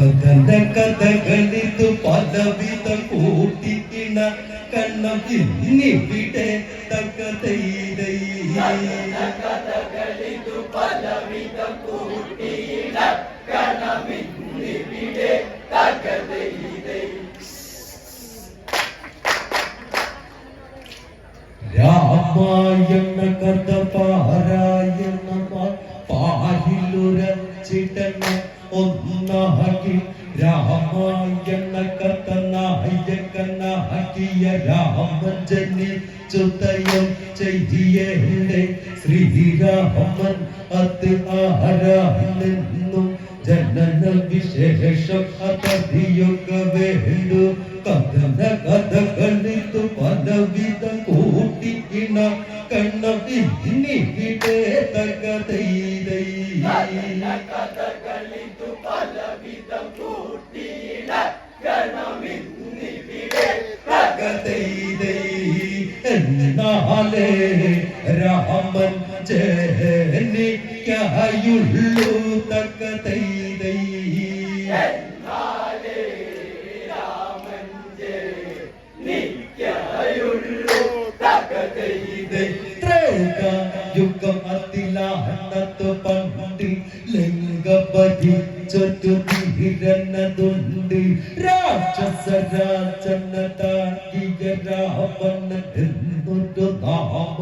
കഥന കഥകളിതു പദവിത കൂട്ടിക്കിണ കണ്ണം ഇന്നിവിടെ തകതൈതൈ രാമായണ കഥ പാരായണ പാരിലുരച്ചിടണ ഒന്നാകി രാമായണ കഥ നായകനാകിയ രാമൻ ജനിച്ചുതയം ചെയ്യേണ്ടേ ശ്രീരാമൻ അത് ആരാണെന്നും ജനന വിശേഷം അതറിയൊക്കെ വേണ്ടു കഥന കഥകളിത്തു പലവിധ കൂട്ടിക്കിണ കണ്ണം ഇന്നിവിടെ തകതൈതൈ തകതൈതൈ എന്നാലേ രാമൻ ಲೇಖ ಯುಗ ಮತಿಲ ಹನ್ನತ ಪಂಡಿ ಲಿಂಗ ಬದಿ ಚತುತಿ ಹಿರಣ ದುಂಡಿ ರಾಕ್ಷಸ ರಾಜನ ತಾಗಿಯ ರಾವಣ ಧನುರು ಧಾಮ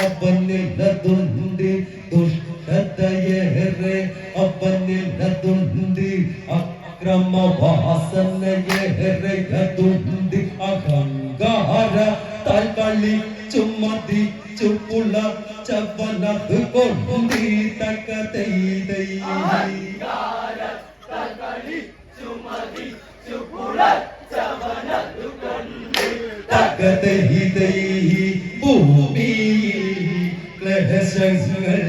ಅವನಿಲ ದುಂಡಿ ದುಷ್ಟದಯರೆ ಅವನಿಲ ದುಂಡಿ ಅಕ್ರಮ ವಾಸನೆಯರೆ ದುಂಡಿ ಅಹಂಕಾರ ತಳಿ ಚುಮ್ಮದಿ ചുപ്പുള്ള ചവനത് കൊണ്ടി തകതൈതൈ തകതൈതൈ ഭൂമി ക്ലേശങ്ങൾ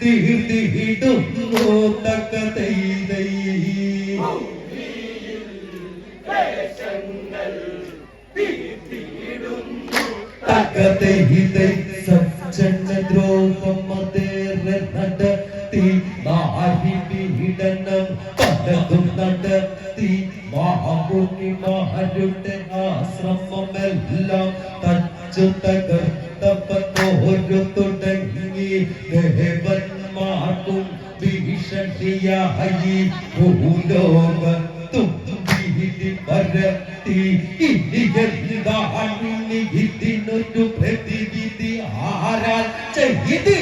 തീർത്തിടുന്നു. തകതൈതൈ തകതൈതൈ സജ്ജന ദ്രോഹം അതേറെ നടത്തി നാരി പീഡനം പലതും നടത്തി മാമുനിമാരുടെ ആശ്രമമെല്ലാം തച്ചു തകർത്തപ്പത്തോരു തുടങ്ങി ദേവന്മാർക്കും ഭീഷണിയായി ഭൂലോകത്തും ഭീതി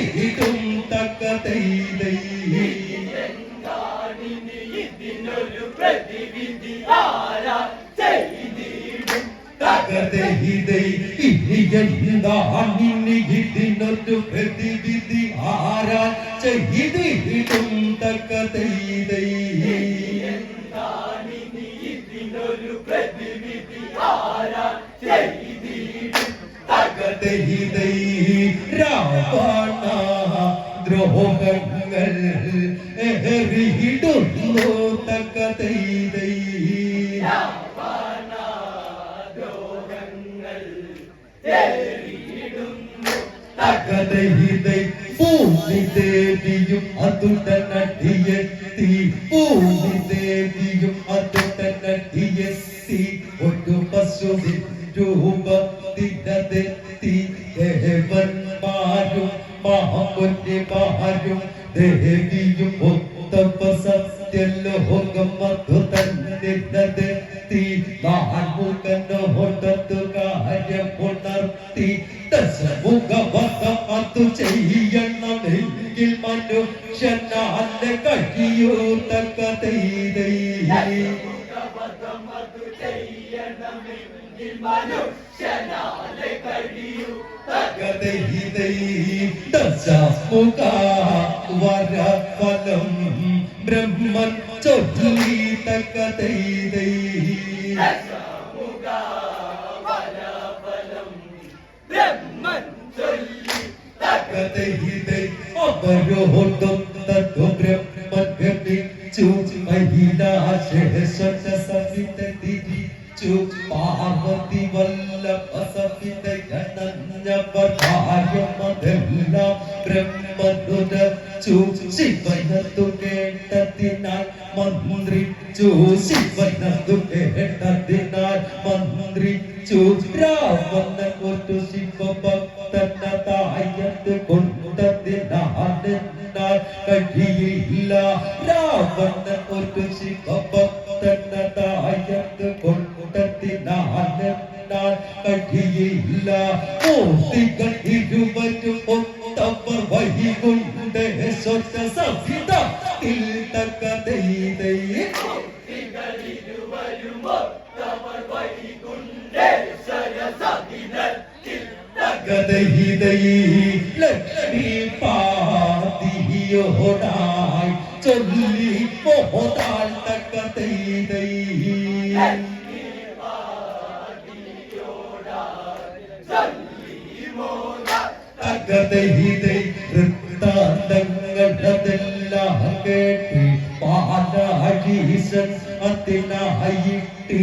പരത്തി ഇനി എന്താണ് ഇതിനൊരു പ്രതിവിധി? ആരാ ചെയ്തിടും തകതൈതൈ ഇതിനൊരു പ്രതിവിധി? ആരാൽ ചെയ്തിടും തക്കതൈതൈ തകതൈതൈ രാവണ ദ്രോഹങ്ങൾ എറിയിടുന്നു തകതൈതൈ തകതൈതൈ ഭൂമി ദേവിയും അതുടനടിയെത്തി ഭൂമി ദേവിയും അതുടനടിയെത്തി ഒരു പശുവിൻ രൂപത്തിനതെത്തി ദേവന്മാരും മഹാമുനിമാരും ദേവിയും ഒത്തപ്പ സത്യലോകം അതു തന്നിനതെത്തി നാൻമുഖനോടത്തു കാര്യം ഉണർത്തി ദശമുഖവധം അതു ചെയ്യണമെങ്കിൽ മനുഷ്യനാലെ കഴിയൂ. വരഫലം ബ്രഹ്മൻ ചൊല്ലി തകതൈതൈ തകതൈതൈ അവരോടൊത്തതു ബ്രഹ്മൻ ഗമിച്ചു മഹിളാശേഷ സവിത തിരിച്ചു ചു പാർവതി വല്ലഭ സവിതയണഞ്ഞവർ കാര്യമതെല്ലാം ബ്രഹ്മനുര ചു ശിവനത്തു കേട്ടതിനാൽ മന്ത്രിച്ചു ശിവനത്തു കേട്ടതിനാൽ മന്ത്രിച്ചു രാവണ കൊട്ടു ശിവഭക്തനതായത് തകതൈതൈ വൃത്താന്തങ്ങളതെല്ലാം കേട്ട് പാലാഴീശൻ അതിനായിട്ട്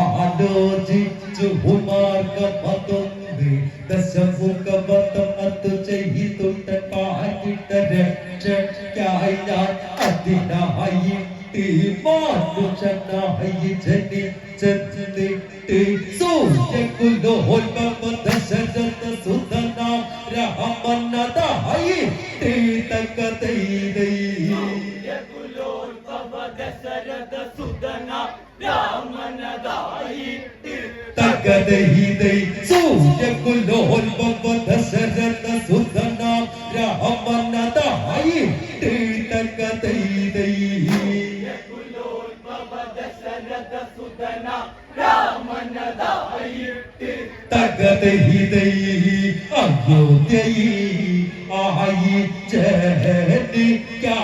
ആലോചിച്ചു മാർഗമതൊന്ന് ദശമുഖവതം അത് ചെയ്തുണ്ട് പാകിട്ട രക്ഷയ്ക്കായി ഞാൻ അതിനായിട്ട് മാനുഷനായി ജനിച്ചെന്നിട്ട് സൂര്യകുലോത്ഭവ ദശരഥ സുതനാം രാമനതായി തകതൈതൈ കുലോത്ഭവ ദശരഥ സുതന രാമനതായി തകതൈതൈ സൂര്യകുലോത്ഭവ ദശരഥ സുതനാം ആയി കേട്ട്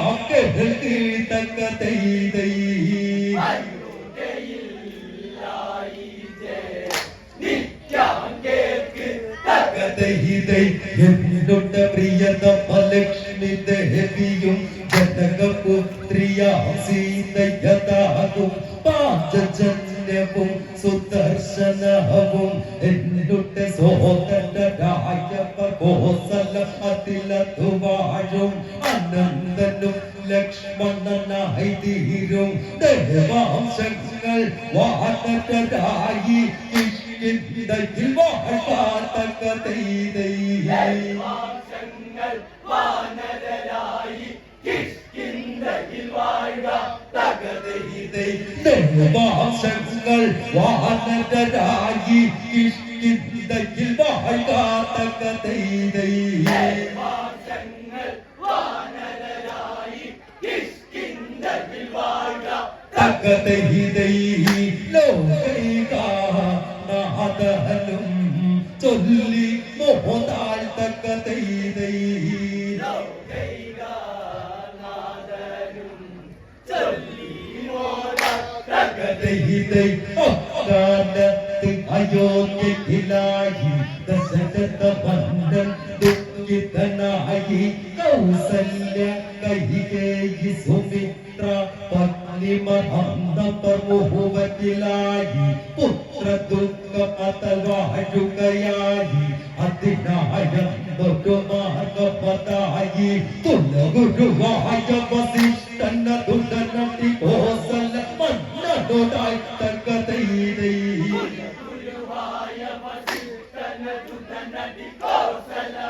തകതൈതൈ തകതൈതൈ വാനരായി വാനരരായി കിഷ്കിന്തയിൽ വാഴുക തകതൈ ദേവാംശങ്ങൾ വാനരായി ഇഷ്കിന്തയിൽ लीलायि पुत्र दुख अथवा अति नाय दुख मार्ग पतायि तुल गुरुवाय वसिष्ठन दुर्नटि कोसल, मन्न दोटाय तक दैदै गुरुवाय वसिष्ठन दुर्नटि कोसल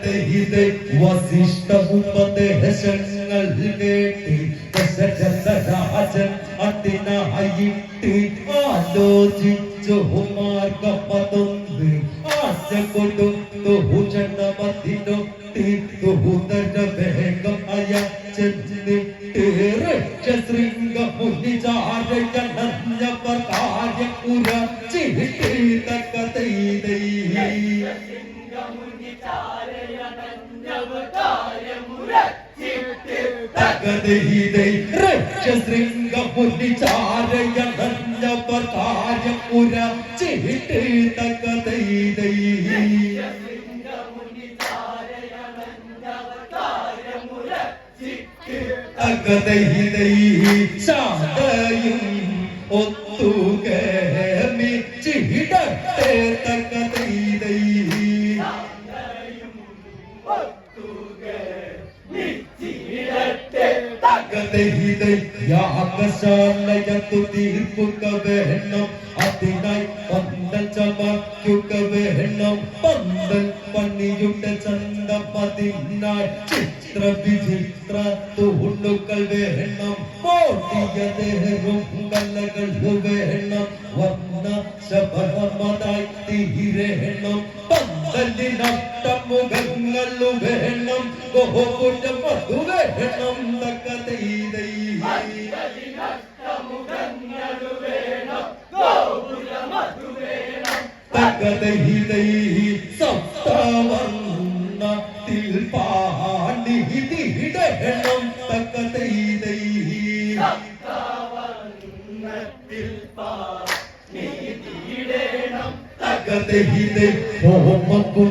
തകതൈതൈ വസിഷ്ഠ ഉപദേശങ്ങൾ കേട്ട് ദശരഥരാജൻ അതിനായിട്ട് ആലോചിച്ചു മാർഗമതൊന്ന് ആശ കൊടുത്തു ഭൂഷണമതിനൊട്ട് ദൂതര വേഗം അയച്ചെന്നിട്ട് ശൃംഗ മുനിചാരയണഞ്ഞവർ കാര്യപുര മുനിചാരയണഞ്ഞവർ കാര്യപുര ചിട്ടി തക്ക തൈ തകതൈതൈ ശാന്തയും ഒത്തുകമി ചിടട്ടെ തകതൈതൈ തകതൈതൈ യാഗശാലയത്തു തീർപ്പുക വേണം. അതിനായി പന്തൽ ചമക്കുക വേണം പന്തൽ പണിയുടെ ചന്തമതിനായി ചിത്ര വിചിത്ര തൂണുകൾ വേണം കോട്ടിയതേറും കലകൾ വേണം തകതൈതൈ സപ്തവർണത്തിൽ പാണിതിടണം തകതൈതൈ തകതൈതൈ ഹോമകുണ്ട പത്തു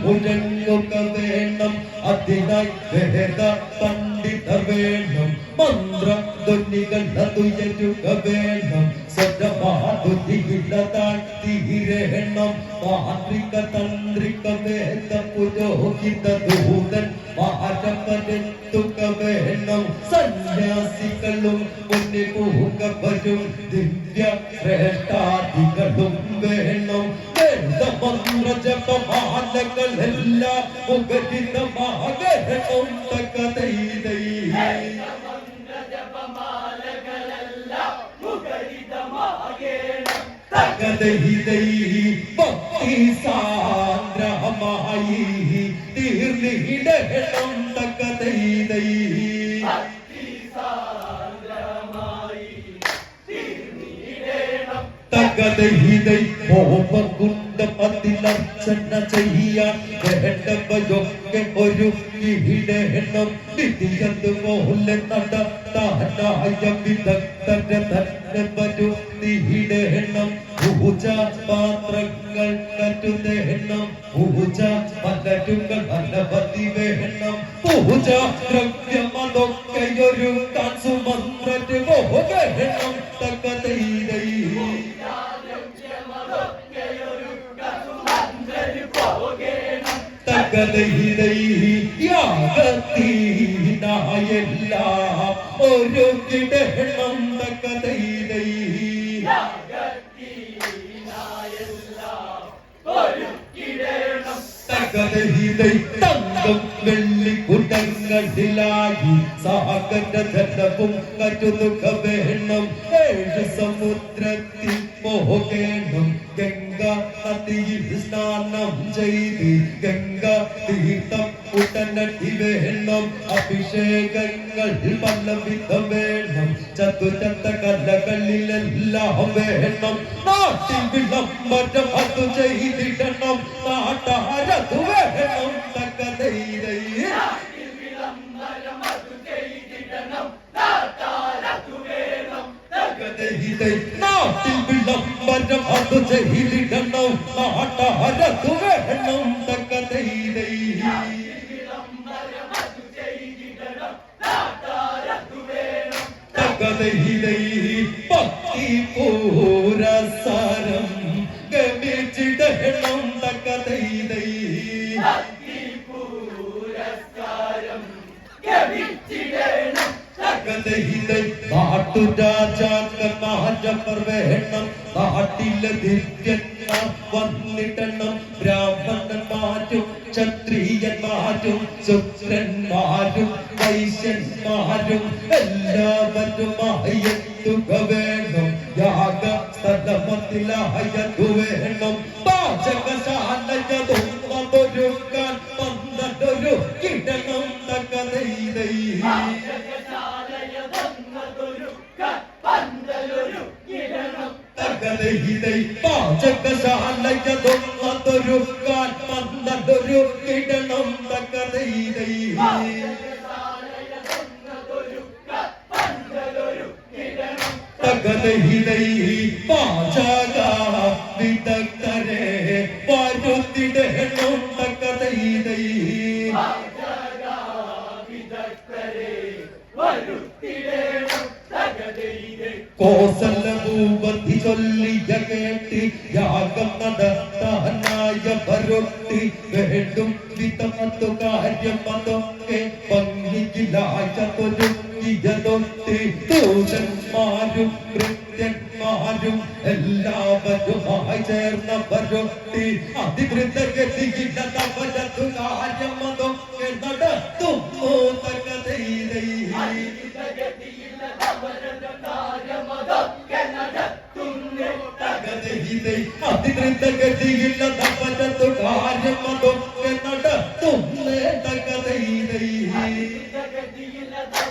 വേദചന്ദ്രങ്ങൾ മുഴങ്ങുക വേണം അതിനായി വേദ പണ്ഡിതർ വേണം മന്ത്ര ധ്വനികൾ അതുയരുക വേണം സ്വരമാതുതിയിലതാഴ്ത്തിയിരേണം മാന്ത്രിക തന്ത്രിക വേദ പുരോഹിത ദൂതൻ മാരപ്പനെത്തുക വേണം സന്യാസികളും മുന്നിൽ പോക വരും ദിവ്യ ശ്രേഷ്ഠാദികളും വേണം വേദമന്ത്ര ജപമാലകളെല്ലാം മുഖരിതമാകണം തകതൈതൈ തകതൈതൈ ഭക്തി സാന്ദ്രമായി തീർന്നിടണം തകതൈതൈ തകതൈതൈ ഹോമകുണ്ട പതിലർച്ചന ചെയ്യാൻ വേണ്ടവയൊക്കെ ഒരു ഇടണം വിധിയതുപോലെ നടത്താനായ വിദഗ്ധരെ തന്നെ വരുത്തിയിടണം പൂജ പാത്രങ്ങൾ കരുതേണം പൂജ മലരുകൾ അനവധി വേണം പൂജ ദ്രവ്യമതൊക്കെ ഒരു സുമന്ത്രര് പോകണം തകതൈതൈ തകതൈതൈ യാഗത്തീനായെല്ലാം ഒരു കിടണം തകതൈതൈ തകതൈതൈ തങ്കം വെള്ളി കുടങ്ങളിലായി. ജലവും കരുതുക വേണം. ഏഴ് സമുദ്രത്തിൽ പോകേണം ഗംഗ നദിയിൽ സ്നാനം ചെയ്ത് ഗംഗ തീർത്ഥം ഉടനടി വേണം അഭിഷേകങ്ങൾ പലവിധം വേണം. ചതുരത്ത കലകളിലെല്ലാം വേണം. നാട്ടിൽ വിളംബരം അത് ചെയ്തിടണം. നാട്ടാരത് വേണം. തകതൈതൈ വിളംബരം അത് ചെയ്തിടണം. നാട്ടാ തകതൈതൈ നാട്ടിൽ വിളംബരം അത് ചെയ്തിടണം നാട്ടാരത് വേണം തകതൈതൈ നാട്ടുരാജാക്കന്മാരവർ വേണം നാട്ടിലെ ദിവ്യന്മാർ ക്ഷത്രിയന്മാരും വിദഗ്ധരെ വരുത്തിടണം തകതൈതൈ വിദഗ്ധരെ വരുത്തിടേണം തകതയിലെ together.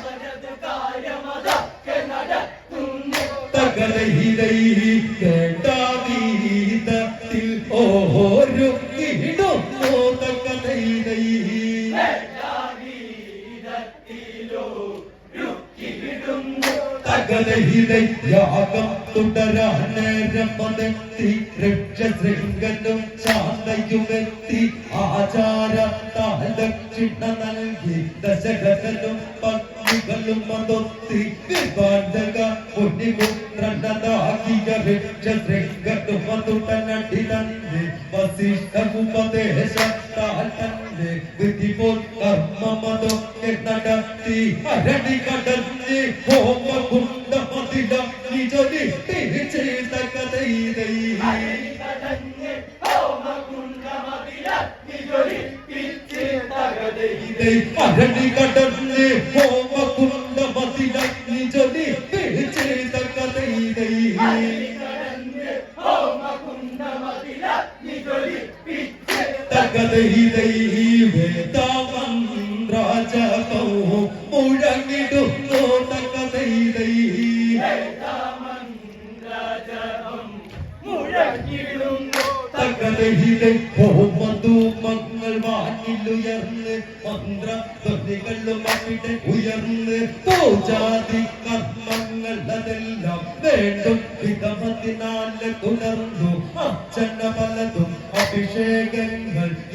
రెడ్డి కడల్లి కోమ గుండ మదిల నిజని తీర్చే తగదైదై రెడ్డి కడల్లి కోమ గుండ మదిల నిజని తీర్చే తగదైదై రెడ్డి కడల్లి కోమ గుండ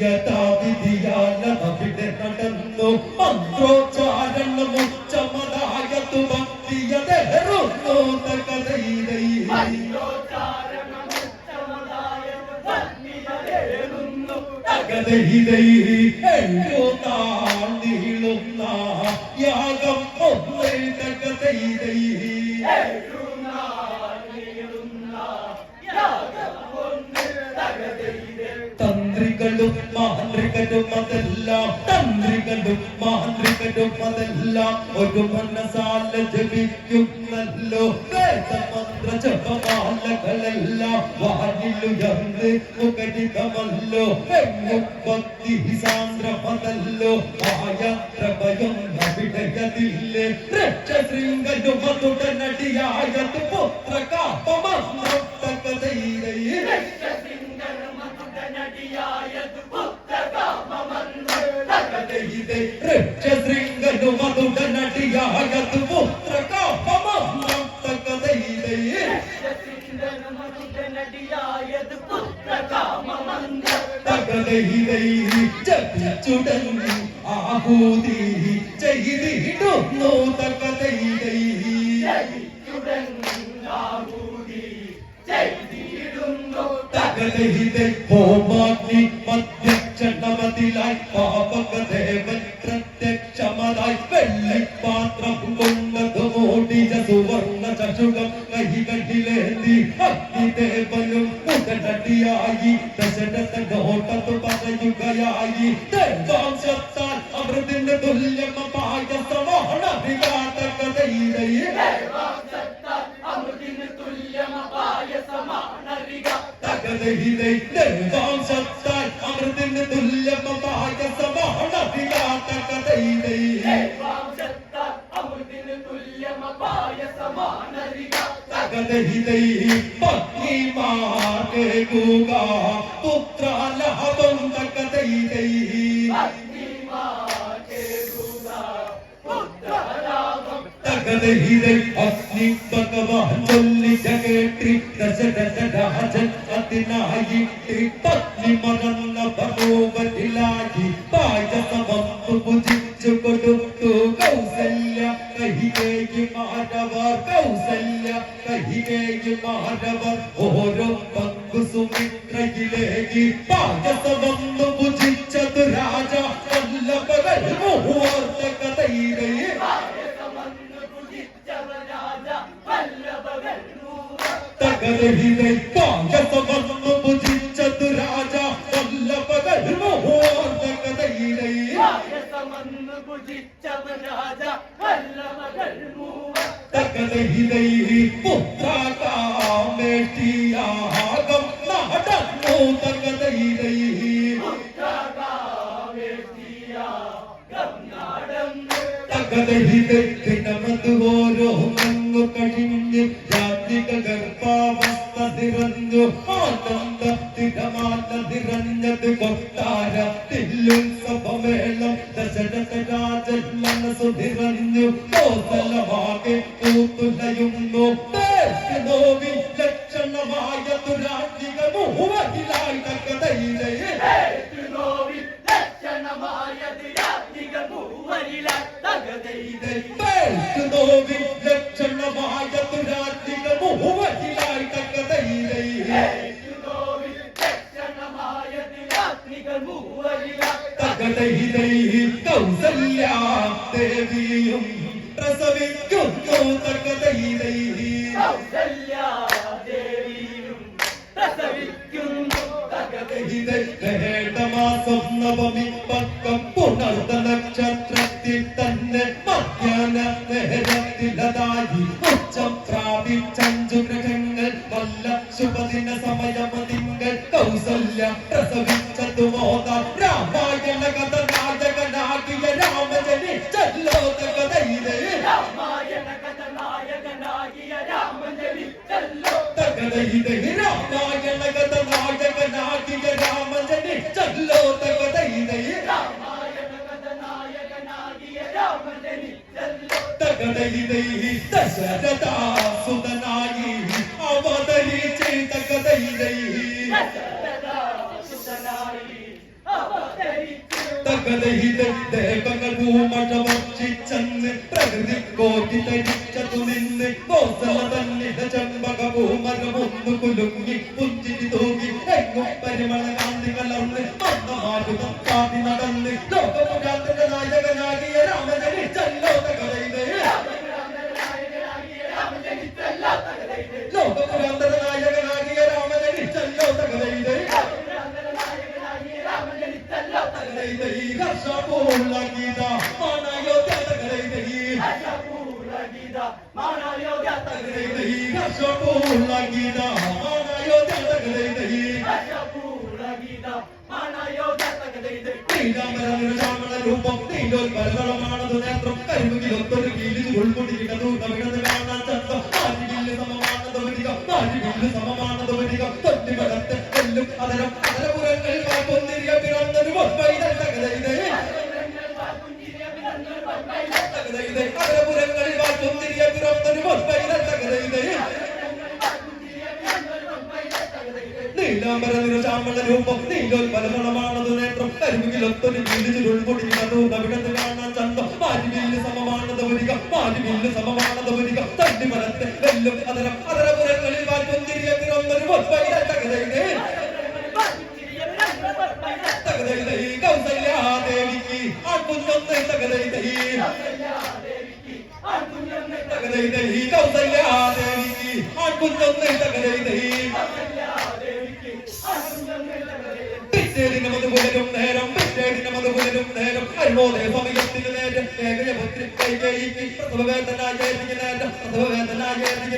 యథా విధియాన అభినటనము మంత్రోచ్చారణము చమదాయతు భక్తియదెహరు నోదకదైరై మంత్రోచ్చారణము ഒരു മനസാല ജപിക്കുന്നല്ലോ വേദമന്ത്ര ജപമാലകളെല്ലാം വാനിലുയർന്ന് മുഖരിതമല്ലോ എങ്ങും ഭക്തി സാന്ദ്രമതല്ലോ ആയ പ്രഭയം അവിടയതില്ലേ രക്ഷശൃംഗലും അതുടനടിയായത് പുത്ര കാപ്പമന്ത്രം തകതയിലേ നടിയായത് പുത്രകാമമന്ത്രം ಇದು ಮಧುರ ನಟಿಯ ಹಗತ್ತು ಪುತ್ರ ಕಾಪಮ ಮಂತಕದೈದೆಯೇ పాపక దేవన్ വെള്ളി പാത്രം കൊണ്ടത് മോടിച്ച സുവർണ ചഷുകം കൈകളിലേന്തി അഗ്നിദേവനും ഉടനടിയായി ദശരഥനോട്ടത്ത് പറയുകയായി. ദേവാംശത്താൽ അമൃതിന്റെ തുല്യമ പായസമാണ് സമാനരിക തകതയിലെ ദേവാംശത്താൽ അമൃതിന് തുല്യമമായ సకల హితై పుత్రాల హవం సకతైతై പുത്രലാഭം തകതയിലെ അഗ്നി ഭഗവാൻ ചൊല്ലിച്ച കേട്ടി ദശരഥ രാജൻ അതിനായിട്ട് പത്നി മറന്ന ഭഗവതിലായി പായസമന്നു ഭുജിച്ചു കൊടുത്തു കൗസല്യ കഹികേക്ക് മാനവർ കൗസല്യ കഹികേക്ക് മാനവർ ഓരോ പങ്കു സുമിത്രയിലേക്ക് പായസമന്നു ഗർഭാവസ്ഥ നിറഞ്ഞു ആനന്ദ തിരമാല നിറഞ്ഞത് കൊട്ടാര തില്ലുത്സവമേളം ദശരഥ രാജൻ മനസ്സു തിരഞ്ഞു കോസലമാകെ കൂത്തുലയുന്നു ലക്ഷണമായ തുരാജിക ലക്ഷണമായ മൂവരില തകതയിലെ കൗസല്യ ദേവിയും പ്രസവിക്കുന്നു തകതയിലെ കൗസല്യാദേവിയും പ്രസവിക്കുന്നു തകതയിലെ മാസം നവമി പക്കം പുണർന്ന നക്ഷത്രത്തിൽ തന്നെ മധ്യാന നേരത്തിലതായി ഉച്ചം പ്രാപിച്ചഞ്ചു ഗ്രഹങ്ങൾ വല്ല ശുഭദിന സമയമതിങ്ങൾ കൗസല്യ പ്രസവിച്ചതു മോദ രാമായണ കഥ നായകനാകിയ രാമജനി ചല്ലോതകതയിലെ രാമായണ തകതയിലെ രാമായണ കഥ നായകനാകിയ രാമജനി ചല്ലോതകതയിലെ രാമായണ കഥനായകനാകിയ രാമജനി ചല്ലോ തകതയിലെ ദശരഥാസുതനായി അവതരിച്ച് തകതയിലെ ദശരഥസുതനായി ഭൂമഴവർഷിച്ചെന്ന് പ്രകൃതി കോട്ടി തരിച്ചതു നിന്ന് കോസല തന്നിട ചെമ്പക ഭൂമരമൊന്നു കുലുങ്ങി പുഞ്ചിരി തൂങ്ങി എങ്ങും പരിമള കാന്തി കലർന്ന് മന്ദമാരുതം കാതി രൂപം നീലോത്പരതളമാണതു നേത്രം കരിമുകിലൊത്തൊരു കീഴിൽ ഉൾക്കൊണ്ടിരിക്കുന്നു കവിടത് കാണാൻ ചന്തം നാട്ടിൽ സമമാണത് വരിക നാട്ടിൽ സമമാണത് വരിക തൊട്ടിമകത്ത് എല്ലും അതരം അതരപുരങ്ങളിൽ പൊന്നിരിയ പിറന്നൊരു പൊൻപൈതൽ തകതൈതേ തകതൈതേ അതരപുരങ്ങളിൽ പൊന്നിരിയ പിറന്നൊരു പൊൻപൈതൽ തകതൈതേ നീലാംബര നിരശാമള രൂപം നീലോത്പലമണമാണതു നേത്രം കരിമുകിലൊത്തൊരു കീഴിൽ ഉൾക്കൊണ്ടിരിക്കുന്നു കവിടത് കാണാൻ ചന്തം. മാറ്റിവില്ല് സമമാണത് വരിക മാറ്റിവില്ല് സമമാണത് വരിക. തട്ടിമരത്ത് എല്ലും അതരം അതരപുരങ്ങളിൽ പൊന്നിരിയ പിറന്നൊരു പൊൻപൈതൽ തകതൈതേ തകതൈതൈ കൗസല്യാദേവിക്ക് ആൺകുഞ്ഞൊന്ന് തകതൈതൈ തകതൈതൈ കൗസല്യാദേവിക്ക് ആൺകുഞ്ഞൊന്ന് തകതൈതൈ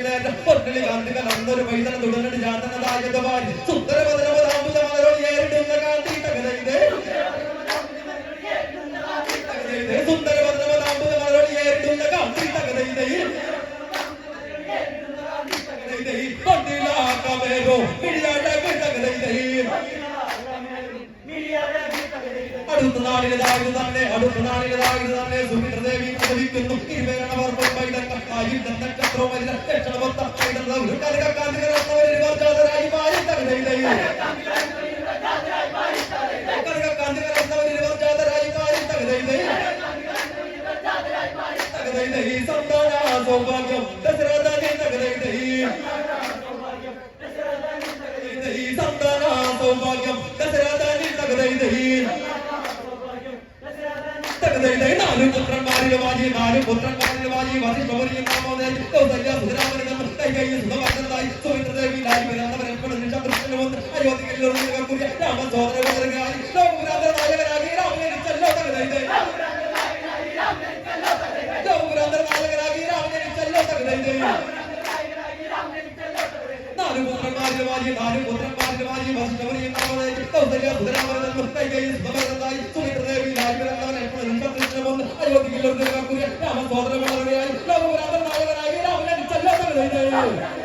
നേരം പൊട്ടലി കാന്തി കലർന്നൊരു അടുത്ത നാളിലേതായത് തന്നെ അടുത്ത നാളിലേതായത് തന്നെ സുമിത്രദേവി പ്രസവിക്കുന്നു ഇരുവേണവർ പൈതക്കായി നക്ഷത്രവും അല്ല ലക്ഷണമൊത്ത പൈതൽ ഒരു കനകാന്തികരായി മാറി തകതൈതൈ കനകാന്തികരായി മാറി തകതൈതൈ തകതൈതൈ സന്താന സൗഭാഗ്യം ദശരഥനെ തകതൈതൈ തകതൈതൈ സന്താന സൗഭാഗ്യം തകതൈതൈ ലോകപുരാതന നായകനായി രാമനിച്ചല്ലോ തകതൈതൈ നാല് പുത്രന്മാരിൽ വാജി നാല് പുത്രന്മാരിൽ വാജി വസിഷ്ഠമുനിയും നാമോദയം അയോധ്യയിൽ ഒരു കുറിയ രാമസോദരനായി ലോകപുരാതന നായകനായി രാമനിച്ചല്ലോ തകതൈതൈ